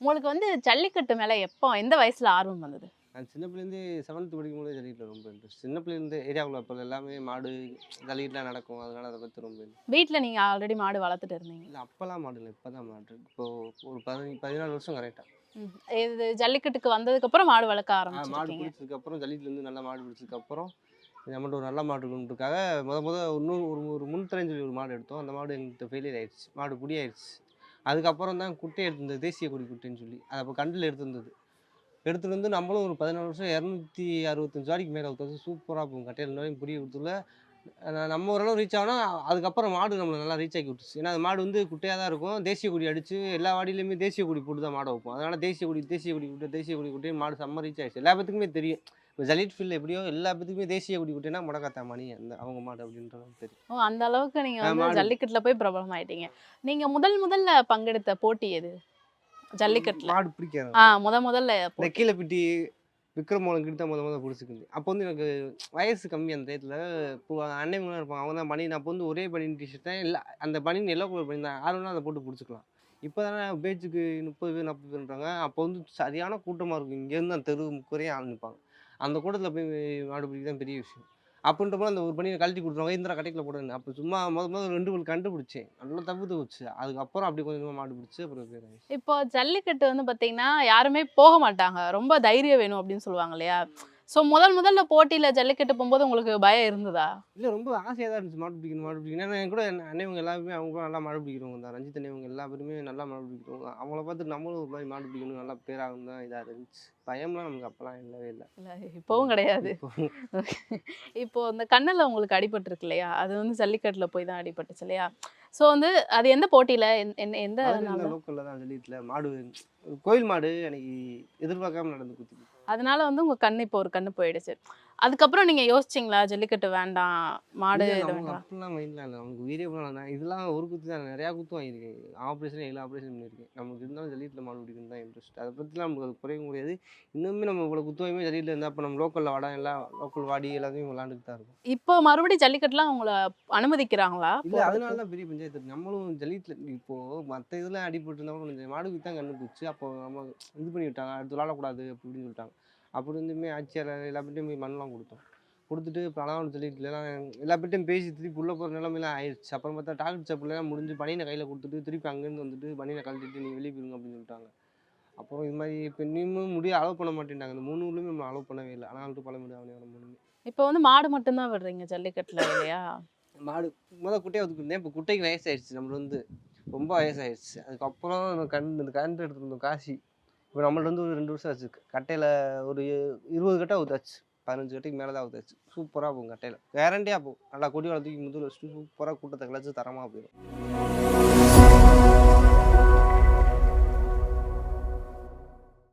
உங்களுக்கு வந்து ஜல்லிக்கட்டு மேல எப்போ எந்த வயசுல ஆர்வம் வந்தது? நான் சின்ன பிள்ளைலேருந்து செவன்த் படிக்கும் போது ஜல்லிக்கட்டில் ரொம்ப இன்ட்ரெஸ்ட் சின்ன பிள்ளைலேருந்து ஏரியாவுக்குள்ள அப்போ எல்லாமே மாடு ஜல்லிக்கட்டுலாம் நடக்கும். அதனால அதை பற்றி ரொம்ப interest. வீட்ல நீங்க ஆல்ரெடி மாடு வளர்த்துட்டு இருந்தீங்க? இல்லை அப்போல்லாம் மாடு இல்லை இப்போ தான் மாடு இப்போ ஒரு பதினஞ்சு பதினாலு வருஷம் கரெக்டாக. இது ஜல்லிக்கட்டுக்கு வந்ததுக்கு அப்புறம் மாடு வளர்க்க மாடு ஆரம்பிச்சிருக்கீங்க? பிடிச்சதுக்கு அப்புறம் ஜல்லிக்கட்டுலேருந்து நல்ல மாடு பிடிச்சதுக்கு அப்புறம் நம்மகிட்ட ஒரு நல்ல மாடு இருக்குன்றதுக்காக முத முத இன்னும் ஒரு ஒரு சொல்லி ஒரு மாடு எடுத்தோம். அந்த மாடு எங்கள்கிட்ட ஃபெயிலியர் ஆயிடுச்சு. மாடு புடி ஆயிடுச்சு அதுக்கப்புறம் தான் குட்டை எடுத்திருந்தது தேசிய கொடி குட்டைன்னு சொல்லி. அது அப்போ கண்டில் எடுத்திருந்தது. எடுத்துகிட்டு வந்து நம்மளும் ஒரு பதினாலு வருஷம் இரநூத்தி அறுபத்தஞ்சு வாடிக்கு மேலே ஊற்றுறது சூப்பராக போகும். கட்டையில் நோயும் புரிய கொடுத்துல நம்ம ஓரளவு ரீச் ஆகணும் அதுக்கப்புறம் மாடு நம்மளை நல்லா ரீச் ஆக்கி விட்டுச்சு. ஏன்னா அது மாடு வந்து குட்டையாக தான் இருக்கும். தேசிய கொடி அடிச்சு எல்லா வாடியிலையுமே தேசிய கொடி போட்டு தான் மாடை வைப்போம். அதனால் தேசிய கொடி தேசிய கொடி குட்டை தேசிய கொடி குட்டையும் மாடு செம்ம ரீச் ஆகிடுச்சு எல்லா பேத்துக்குமே தெரியும். இப்போ ஜலிட் ஃபீல்டு எப்படியோ எல்லா பேத்துக்குமே தேசிய கொடி குட்டைனா முடக்காத்தா மணி? அந்த அவங்க மாடு அப்படின்றது தெரியும். ஓ அந்த அளவுக்கு நீங்க வந்து. ஜல்லிக்கட்டுல போய் பிரபலம் ஆயிட்டீங்க நீங்க முதல் முதல்ல பங்கெடுத்த போட்டி எது? ஜல்லிக்கட்டுல. மாடு பிடிக்காது ஆ முத முதல்ல இந்த போட்டி. கீழப்பிட்டி விக்ரமோளம் கிட்ட முத முத பிடிச்சிருந்து அப்போ வந்து எனக்கு வயசு கம்மி அந்த டயத்தில் இப்போ அண்ணன்லாம் இருப்பாங்க. அவங்க தான் பனியன் அப்போ வந்து ஒரே பனியன் டிஷர்ட் தான். இல்லை அந்த பனியன் எல்லோ கலர் பனியன் தான். யாருன்னா அதை போட்டு பிடிச்சிக்கலாம். இப்போ தானே பேச்சுக்கு முப்பது பேர் நாற்பது பேர்ன்றாங்க. அப்போ வந்து சரியான கூட்டமாக இருக்கும். இங்கேருந்து அந்த தெரு குறைய ஆள் நிற்பாங்க அந்த கூட்டத்தில் போய் மாடு பிடிக்க தான் பெரிய விஷயம். அப்படின்ற போது அந்த ஒரு பணியை கழட்டி கொடுத்துருவாங்க இந்திரா கடைக்கில் போடணும் அப்போ சும்மா முத முதல் ரெண்டு பல் கண்டுபிடிச்சேன். நல்லா தப்பு தவிச்சு அதுக்கப்புறம் அப்படி கொஞ்சமாக மாடு பிடிச்சி அப்புறம் இப்போ ஜல்லிக்கட்டு வந்து பார்த்தீங்கன்னா யாருமே போக மாட்டாங்க. ரொம்ப தைரியம் வேணும் அப்படின்னு சொல்லுவாங்க இல்லையா? சோ முதல் முதல்ல போட்டியில ஜல்லிக்கட்டு போகும்போது உங்களுக்கு பயம் இருந்ததா? இல்லை ரொம்ப ஆசையாக தான் இருந்துச்சு. மாடு பிடிக்கணும் மாடு பிடிக்கணும். ஏன்னா என் கூட என் அண்ணவங்க எல்லாருமே அவங்க கூட நல்லா மாடு பிடிக்கிறவங்க தான். ரஞ்சித் அண்ணவங்க எல்லா பேருமே நல்லா மாடு பிடிக்கிறவங்க. அவங்கள பார்த்து நம்மளும் ஒரு மாதிரி மாடு பிடிக்கணும் நல்லா பேராகும் தான் இதாக இருந்துச்சு. பயம்லாம் நமக்கு அப்போல்லாம் இல்லவே இல்லை. இல்ல இப்பவும் கிடையாது. இப்போ இந்த கண்ணுல உங்களுக்கு அடிபட்டிருக்கு இல்லையா? அது வந்து ஜல்லிக்கட்டுல போய் தான் அடிபட்டுச்சு இல்லையா? சோ வந்து அது எந்த போட்டியில? எந்த- எந்த- எந்த? லோக்கலில் தான் ஜல்லியத்தில் மாடு கோயில் மாடு எனக்கு எதிர்பார்க்காம நடந்து குத்தி அதனால வந்து உங்க கண்ணு இப்போ ஒரு கண்ணு போயிடுச்சு. அதுக்கப்புறம் நீங்க யோசிச்சீங்களா ஜல்லிக்கட்டு வேண்டாம் மாடு வேண்டாம்? அப்படிலாம் மைண்ட்லாம் இல்லை. நமக்கு நான் இதெல்லாம் ஒரு குத்து தான். நிறையா குத்து வாங்கியிருக்கேன். ஆப்ரேஷன் எல்லா ஆப்ரேஷன் பண்ணியிருக்கேன். நமக்கு இருந்தாலும் ஜல்லியத்தில் மாடு பிடிக்கணும் தான் இன்ட்ரெஸ்ட் அதை பற்றிலாம் நமக்கு அது குறைய முடியாது. இன்னுமே நம்ம இவ்வளோ குத்து வாங்கி ஜல்லியில் இருந்தால் அப்போ நம்ம லோக்கலில் வாடா எல்லாம் லோக்கல் வாடி எல்லாத்தையும் விளாண்டுட்டு தான் இருக்கும். இப்போ மறுபடியும் ஜல்லிக்கட்டுலாம் உங்களை அனுமதிக்கிறாங்களா? இல்லை அதனால தான் பெரிய பஞ்சாயத்து. நம்மளும் ஜல்லியத்தில் இப்போ மற்ற இதெல்லாம் அடிபட்டு இருந்தால் கூட கொஞ்சம் மாடுக்கு தான் கண்ணு போச்சு அப்போ நம்ம இது பண்ணி விட்டாங்க. அடுத்து விளாடக்கூடாது அப்படி இப்படின்னு சொல்லிட்டாங்க. அப்படி இருந்துமே ஆட்சியாளர் எல்லா பேர்ட்டையும் போய் மண்ணுலாம் கொடுத்தோம். கொடுத்துட்டு இப்போ அனாவணம் ஜல்லிக்கட்டுலாம் எல்லா பேர்ட்டையும் பேசி திருப்பி உள்ளே போகிற நிலமையெல்லாம் ஆயிடுச்சு அப்புறம் பார்த்தா டாக்டர் சப்பிலாம் முடிஞ்சு பனியனை கையில் கொடுத்துட்டு திருப்பி அங்கேருந்து வந்துட்டு பனியனை கழட்டிட்டு நீங்கள் வெளியே போயிருங்க அப்படின்னு சொல்லிட்டாங்க. அப்புறம் இது மாதிரி இப்போ இன்னும் முடிய அலோவ் பண்ண மாட்டேன்ட்டாங்க. இந்த மூணு ஊர்லேயுமே நம்ம அலோவ் பண்ணவே இல்லை. ஆனால் டு பழமுடி அவனே மூணுமே. இப்போ வந்து மாடு மட்டும்தான் விடுறீங்க ஜல்லிக்கட்டுல இல்லையா? மாடு முதல் குட்டையை ஒதுக்கிருந்தேன் இப்போ குட்டைக்கு வயசாயிடுச்சு நம்மளுக்கு வந்து ரொம்ப வயசாயிடுச்சு அதுக்கப்புறம் கண் இந்த கண்டு எடுத்துட்டு வந்தோம். காசி. இப்போ நம்மள்ட்ட வந்து ஒரு ரெண்டு வருஷம் ஆச்சு கட்டையில் ஒரு இருபது கட்டை ஊற்றாச்சு பதினஞ்சு கட்டைக்கு மேலே தான் ஊற்றாச்சு சூப்பராக போகும் கட்டையில். கேரண்டியாக போகும். நல்லா கொடி வளர்த்துக்கு முதல் வச்சுட்டு சூப்பராக கூட்டத்தை கிளச்சி தரமாக போயிடும்.